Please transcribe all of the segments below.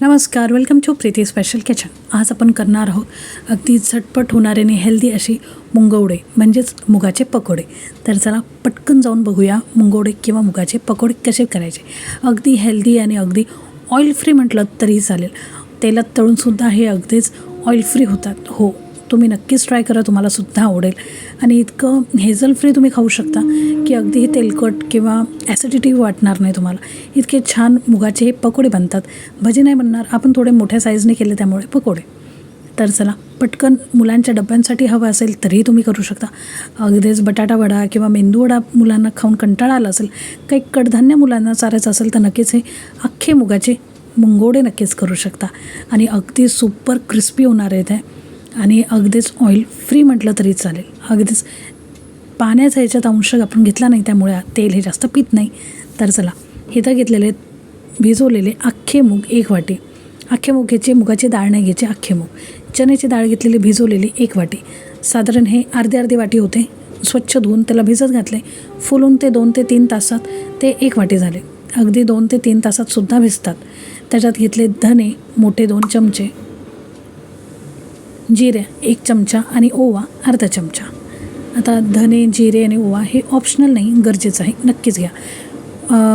नमस्कार welcome to Preeti special kitchen आज आपण करणार आहोत अगदी झटपट होणारे आणि हेल्दी अशी मुंगवडे म्हणजेच मुगाचे पकोडे. तर चला पटकन जाऊन बघूया मुंगवडे किंवा मुगाचे पकोडे कसे करायचे. अगदी हेल्दी आणि अगदी ऑइल फ्री म्हटलं तरी चालेल. तेलात तळूनसुद्धा हे अगदीच ऑइल फ्री होतात. हो तुम्ही नक्कीच ट्राय करा तुम्हाला सुद्धा आवडेल. आणि इतकं हेझल फ्री तुम्ही खाऊ शकता की अगदी हे तेलकट किंवा ॲसिडिटी वाटणार नाही तुम्हाला. इतके छान मुगाचे हे पकोडे बनतात. भजी नाही बनणार आपण थोडे मोठ्या साईजने केले त्यामुळे पकोडे. तर चला पटकन मुलांच्या डब्यांसाठी हवं असेल तरीही तुम्ही करू शकता. अगदीच बटाटा वडा किंवा मेंदू वडा मुलांना खाऊन कंटाळा आला असेल काही कडधान्य मुलांना चारायचं असेल तर नक्कीच हे अख्खे मुगाचे मुंगोडे नक्कीच करू शकता. आणि अगदी सुपर क्रिस्पी होणार आहेत हे आणि अगदीच ऑइल फ्री म्हटलं तरी चालेल. अगदीच पाण्याचा ह्याच्यात अंश आपण घेतला नाही त्यामुळे तेल हे जास्त पित नाही. तर चला इथं घेतलेले भिजवलेले अख्खे मूग एक वाटी. अख्खे मूग घ्यायचे मुगाची डाळ नाही घ्यायची अख्खे मूग. चण्याची डाळ घेतलेली भिजवलेली एक वाटी. साधारण हे अर्धी अर्धी वाटी होते. स्वच्छ धुवून त्याला भिजत घातले. फुलून ते दोन ते तीन तासात ते एक वाटी झाले. अगदी दोन ते तीन तासात सुद्धा भिजतात. त्याच्यात घेतले धने मोठे दोन चमचे. जिरे एक चमचा आणि ओवा अर्धा चमचा. आता धने जिरे आणि ओवा हे ऑप्शनल नाही गरजेचं आहे. नक्कीच घ्या.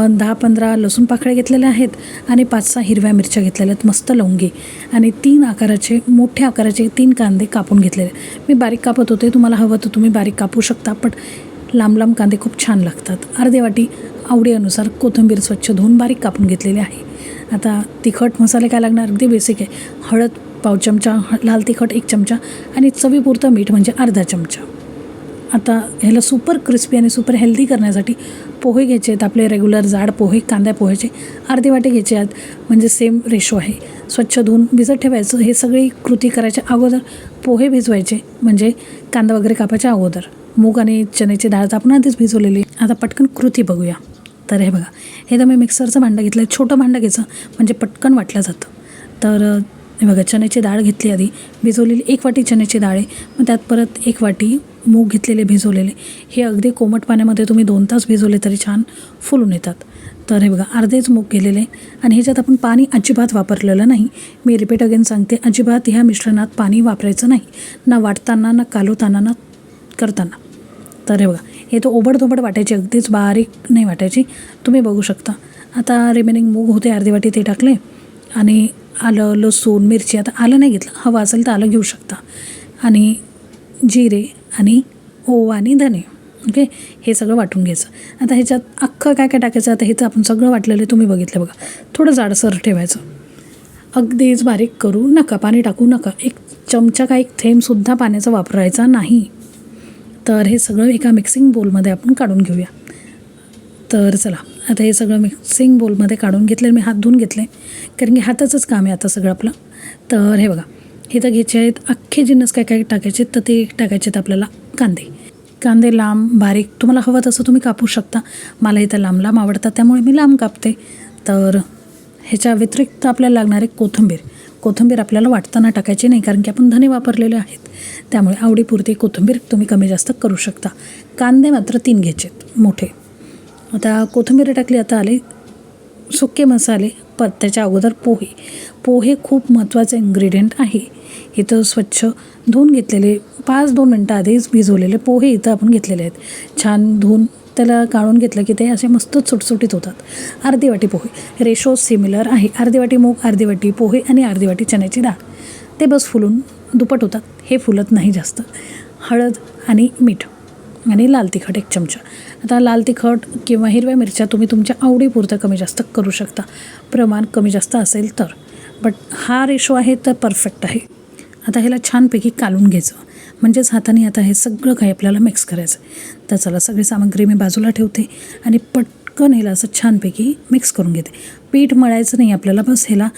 दहा पंधरा लसूण पाकळ्या घेतलेल्या आहेत आणि पाच सहा हिरव्या मिरच्या घेतलेल्या आहेत. मस्त लवंगी आणि तीन आकाराचे मोठ्या आकाराचे तीन कांदे कापून घेतलेले मी बारीक कापत होते तुम्हाला हवं तर तुम्ही बारीक कापू शकता पण लांब लांब कांदे खूप छान लागतात. अर्धे वाटी आवडीनुसार कोथिंबीर स्वच्छ धुवून बारीक कापून घेतलेली आहे. आता तिखट मसाले काय लागणार? अगदी बेसिक आहे. हळद पाव चमचा लाल तिखट एक चमचा आणि चवीपुरतं मीठ म्हणजे अर्धा चमचा. आता ह्याला सुपर क्रिस्पी आणि सुपर हेल्दी करण्यासाठी पोहे घ्यायचे आहेत. आपले रेग्युलर जाड पोहे कांद्या पोह्याचे अर्धे वाटे घ्यायचे आहेत. म्हणजे सेम रेशो आहे. स्वच्छ धुवून भिजत ठेवायचं. हे सगळी कृती करायच्या अगोदर पोहे भिजवायचे. म्हणजे कांदा वगैरे कापायच्या अगोदर. मूग आणि चण्याची डाळ तर आपण आधीच भिजवलेली आता पटकन कृती बघूया. तर हे बघा. हे तर मी मिक्सरचं भांडं घेतलं आहे छोटं भांडं घ्यायचं. म्हणजे पटकन वाटलं जातं. तर हे बघा चण्याची डाळ घेतली आधी भिजवलेली एक वाटी चण्याची डाळ आहे. मग त्यात परत एक वाटी मूग घेतलेले भिजवलेले. हे अगदी कोमट पाण्यामध्ये तुम्ही दोन तास भिजवले तरी छान फुलून येतात. तर हे बघा अर्धेच मूग गेलेले आणि ह्याच्यात आपण पाणी अजिबात वापरलेलं नाही. मी रिपीट अगेन सांगते अजिबात ह्या मिश्रणात पाणी वापरायचं नाही. ना वाटताना ना कालवताना ना करताना. तर हे बघा हे तो ओबडधोबड वाटायची अगदीच बारीक नाही वाटायची. तुम्ही बघू शकता. आता रिमेनिंग मूग होते अर्धी वाटी ते टाकले. आणि आलं लसूण मिरची आता आलं नाही घेतलं. हवं असेल तर आलं घेऊ शकता. आणि जिरे आणि ओवा आणि धने ओके हे सगळं वाटून घ्यायचं. आता ह्याच्यात अख्खं काय काय टाकायचं? आता ह्याचं आपण सगळं वाटलेलं आहे तुम्ही बघितलं बघा. थोडं जाडसर ठेवायचं. अगदीच बारीक करू नका पाणी टाकू नका. एक चमचा का एक थेंबसुद्धा पाण्याचा वापरायचा नाही. तर हे सगळं एका मिक्सिंग बोलमध्ये आपण काढून घेऊया. तर चला. आता हे सगळं मिक्सिंग बोलमध्ये काढून घेतले मी हात धुवून घेतले. कारण की हाताचंच काम आहे आता सगळं आपलं. तर हे बघा. हे तर घ्यायचे आहेत अख्खे जिन्नस काय काय टाकायचे तर ते टाकायचे आहेत आपल्याला कांदे. कांदे लांब बारीक. तुम्हाला हवं तसं तुम्ही कापू शकता. मला इथं लांब लांब आवडतात त्यामुळे मी लांब कापते. तर ह्याच्या व्यतिरिक्त आपल्याला लागणारे कोथिंबीर. कोथिंबीर आपल्याला वाटताना टाकायची नाही कारण की आपण धने वापरलेले आहेत. त्यामुळे आवडीपुरती कोथिंबीर तुम्ही कमी जास्त करू शकता. कांदे मात्र तीन घ्यायचे मोठे. आता कोथिंबीर टाकली आता आले सुके मसाले पर त्याच्या अगोदर पोहे. पोहे खूप महत्त्वाचे इन्ग्रेडियंट आहे. इथं स्वच्छ धुवून घेतलेले पाच दोन मिनटं आधीच भिजवलेले पोहे इथं आपण घेतलेले आहेत. छान धुवून त्याला काढून घेतलं की ते असे मस्त सुटसुटीत होतात. अर्धी वाटी पोहे. रेशो सिमिलर आहे. अर्धी वाटी मूग अर्धी वाटी पोहे आणि अर्धी वाटी चण्याची डाळ. ते बस फुलून दुपट होतात. हे फुलत नाही जास्त. हळद आणि मीठ. आणि लाल तिखट एक चमचा. आता लाल तिखट किंवा हिरव्या मिरच्या तुम्ही तुमच्या आवडीपुरतं कमी जास्त करू शकता. प्रमाण कमी जास्त असेल तर. बट हा रेशो आहे तर परफेक्ट आहे. आता ह्याला छानपैकी कालून घ्यायचं. म्हणजेच हाताने आता हे सगळं काही आपल्याला मिक्स करायचं आहे तर चला सगळी सामग्री मी बाजूला ठेवते आणि पटकन ह्याला असं छानपैकी मिक्स करून घेते. पीठ मळायचं नाही आपल्याला बस ह्याला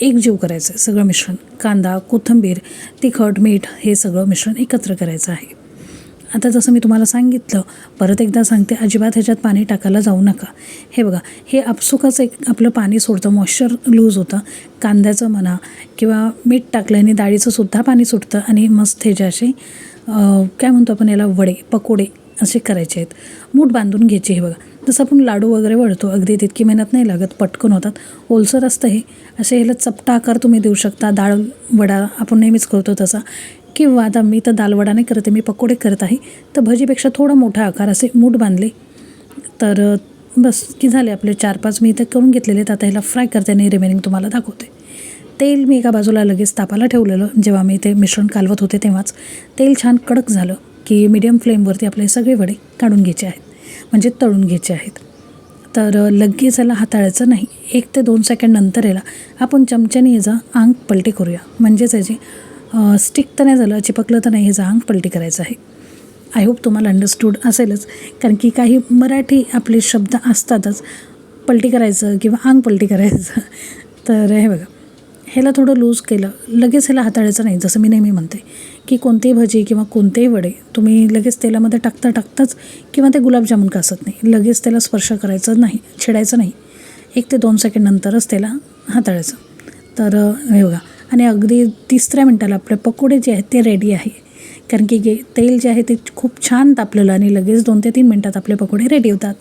एकजीव करायचं आहे सगळं मिश्रण कांदा कोथिंबीर तिखट मीठ हे सगळं मिश्रण एकत्र करायचं आहे. आता जसं मी तुम्हाला सांगितलं परत एकदा सांगते अजिबात ह्याच्यात पाणी टाकायला जाऊ नका. हे बघा हे आपसुकच एक आपलं पाणी सोडतं मॉइश्चर लूज होतं. कांद्याचं म्हणा किंवा मीठ टाकल्याने डाळीचं सुद्धा पाणी सुटतं आणि मस्त हे जे असे काय म्हणतो आपण याला वडे पकोडे असे करायचे आहेत. मूठ बांधून घ्यायचे हे बघा. जसं आपण लाडू वगैरे वळतो अगदी तितकी मेहनत नाही लागत पटकन होतात. ओलसर असतं हे. असे ह्याला चपटा आकार तुम्ही देऊ शकता डाळ वडा आपण नेहमीच करतो तसा. किंवा आता मी तर दालवडा नाही करते मी पकोडे करत आहे तर भजीपेक्षा थोडा मोठा आकार असे मूठ बांधले. तर बस की झाले आपले चार पाच मी इथे करून घेतलेले आहेत आता ह्याला फ्राय करते आणि रिमेनिंग तुम्हाला दाखवते. तेल मी एका बाजूला लगेच तापाला ठेवलेलं जेव्हा मी ते मिश्रण कालवत होते तेव्हाच. तेल छान कडक झालं की मीडियम फ्लेमवरती आपले सगळे वडे काढून घ्यायचे आहेत म्हणजे तळून घ्यायचे आहेत. तर लगेच याला हाताळायचं नाही. एक ते दोन सेकंड नंतर याला आपण चमच्याने याचा आंग पलटी करूया. म्हणजेच याची स्टिक तर नाही झालं चिपकलं तर नाही ह्याचा अंग पलटी करायचं आहे. आय होप तुम्हाला अंडरस्टूड असेलच. कारण की काही मराठी आपले शब्द असतातच पलटी करायचं किंवा आंग पलटी करायचं. तर हे बघा ह्याला थोडं लूज केलं. लगेच ह्याला हाताळायचं नाही जसं मी नेहमी म्हणते की कोणतेही भजी किंवा कोणतेही वडे तुम्ही लगेच तेलामध्ये टाकता टाकताच किंवा ते गुलाबजामुन कासत नाही. लगेच त्याला स्पर्श करायचं नाही छेडायचं नाही. एक ते दोन सेकंड नंतरच त्याला हाताळायचं. तर हे बघा आणि अगदी तिसऱ्या मिनटाला आपले पकोडे जे आहेत ते रेडी आहे. कारण की गे तेल जे आहे ते खूप छान तापलेलं आणि लगेच दोन ते तीन मिनटात आपले पकोडे रेडी होतात.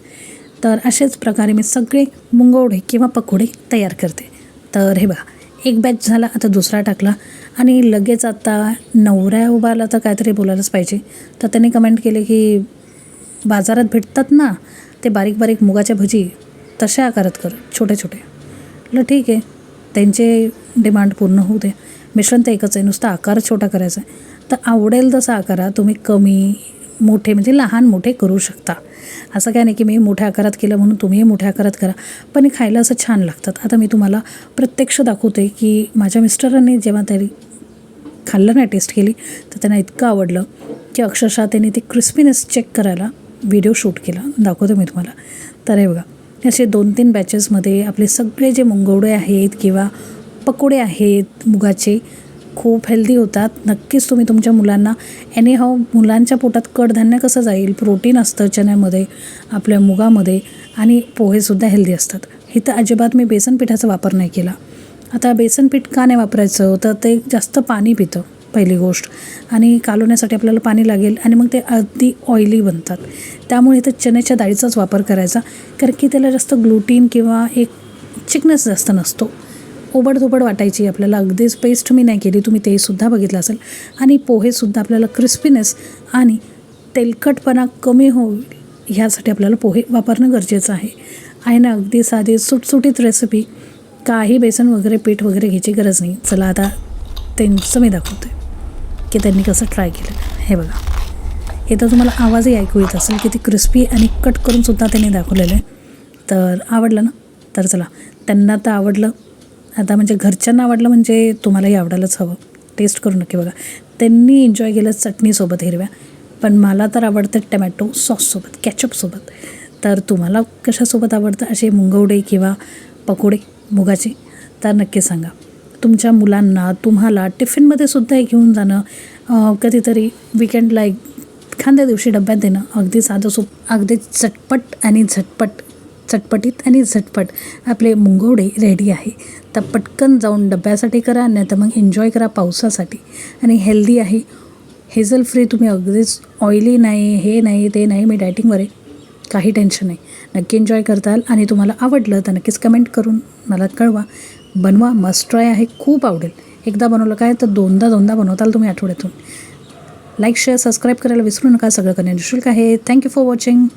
तर अशाच प्रकारे मी सगळे मुंगवडे किंवा पकोडे तयार करते. तर हे बघा एक बॅच झाला आता दुसरा टाकला आणि लगेच आता नवऱ्या उभारला तर काहीतरी बोलायलाच पाहिजे. तर त्याने कमेंट केले की बाजारात भेटतात ना ते बारीक बारीक मुगाच्या भजी तशा आकारात कर छोटे छोटे. म्हटलं ठीक आहे. त्यांचे डिमांड पूर्ण होऊ दे. मिश्रण तर एकच आहे नुसता आकार छोटा करायचा आहे. तर आवडेल तसा आकारा तुम्ही कमी मोठे म्हणजे लहान मोठे करू शकता. असं काय नाही की मी मोठ्या आकारात केलं म्हणून तुम्हीही मोठ्या आकारात करा. पण हे खायला असं छान लागतात. आता मी तुम्हाला प्रत्यक्ष दाखवते की माझ्या मिस्टरांनी जेव्हा तरी खाल्लं नाही टेस्ट केली तर त्यांना इतकं आवडलं की अक्षरशः त्यांनी ते क्रिस्पीनेस चेक करायला व्हिडिओ शूट केला. दाखवते मी तुम्हाला. तर हे बघा. असे दोन तीन बॅचेसमध्ये आपले सगळे जे मुंगवडे आहेत किंवा पकोडे आहेत मुगाचे खूप हेल्दी होतात. नक्कीच तुम्ही तुमच्या मुलांना एनी हाव मुलांच्या पोटात कडधान्य कसं जाईल प्रोटीन असतं चण्यामध्ये आपल्या मुगामध्ये आणि पोहेसुद्धा हेल्दी असतात. इथं अजिबात मी बेसन पिठाचा वापर नाही केला. आता बेसन पीठ का नाही वापरायचं? तर ते जास्त पाणी पितं. पहिली गोष्ट. आणि कालवण्यासाठी आपल्याला पाणी लागेल आणि मग ते अगदी ऑइली बनतात. त्यामुळे इथं चण्याच्या डाळीचाच वापर करायचा कारण की त्याला जास्त ग्लुटीन किंवा एक चिकनेस जास्त नसतो. ओबडधोबड वाटायची आपल्याला. अगदीच पेस्ट मी नाही केली तुम्ही तेसुद्धा बघितलं असेल. आणि पोहेसुद्धा आपल्याला क्रिस्पीनेस आणि तेलकटपणा कमी होईल ह्यासाठी आपल्याला पोहे वापरणं गरजेचं आहे. आहे ना अगदी साधी सुटसुटीत रेसिपी काही बेसन वगैरे पीठ वगैरे घ्यायची गरज नाही. चला आता त्यांचं मी दाखवते. की त्यांनी कसं ट्राय केलं. हे बघा. हे तर तुम्हाला आवाजही ऐकू येत असेल की ती क्रिस्पी आणि कट करून सुद्धा त्यांनी दाखवलेलं आहे. तर आवडलं ना? तर चला. त्यांना तर आवडलं. आता म्हणजे घरच्यांना आवडलं म्हणजे तुम्हालाही आवडायलाच हवं. टेस्ट करू नक्की बघा. त्यांनी एन्जॉय केलं चटणीसोबत हिरव्या. पण मला तर आवडतं टमॅटो सॉससोबत कॅचअपसोबत तर तुम्हाला कशासोबत आवडतं? असे मुंगवडे किंवा पकोडे? मुगाचे? तर नक्की सांगा. तुमच्या मुलांना तुम्हाला टिफिनमध्ये सुद्धा हे घेऊन जाणं कधीतरी विकेंडला एक एखाद्या दिवशी डब्यात देणं अगदी साधं सोप अगदी चटपट आणि झटपट चटपटीत आणि झटपट आपले मुंगवडे रेडी आहे. तर पटकन जाऊन डब्यासाठी करा नाही तर मग एन्जॉय करा पावसासाठी. आणि हेल्दी आहे. हेझल फ्री तुम्ही अगदीच ऑइली नाही हे नाही ते नाही मी डायटिंगवर आहे काही टेन्शन नाही. नक्की एन्जॉय करताल आणि तुम्हाला आवडलं तर नक्कीच कमेंट करून मला कळवा. बनवा मस्ट ट्राय आहे खूप आवडेल. एकदा बनवलं काय तर दोनदा दोनदा बनवताल तुम्ही आठवड्यातून. लाईक शेअर सबस्क्राईब करायला विसरू नका. सगळं करणे निशुल्क आहे. Thank you for watching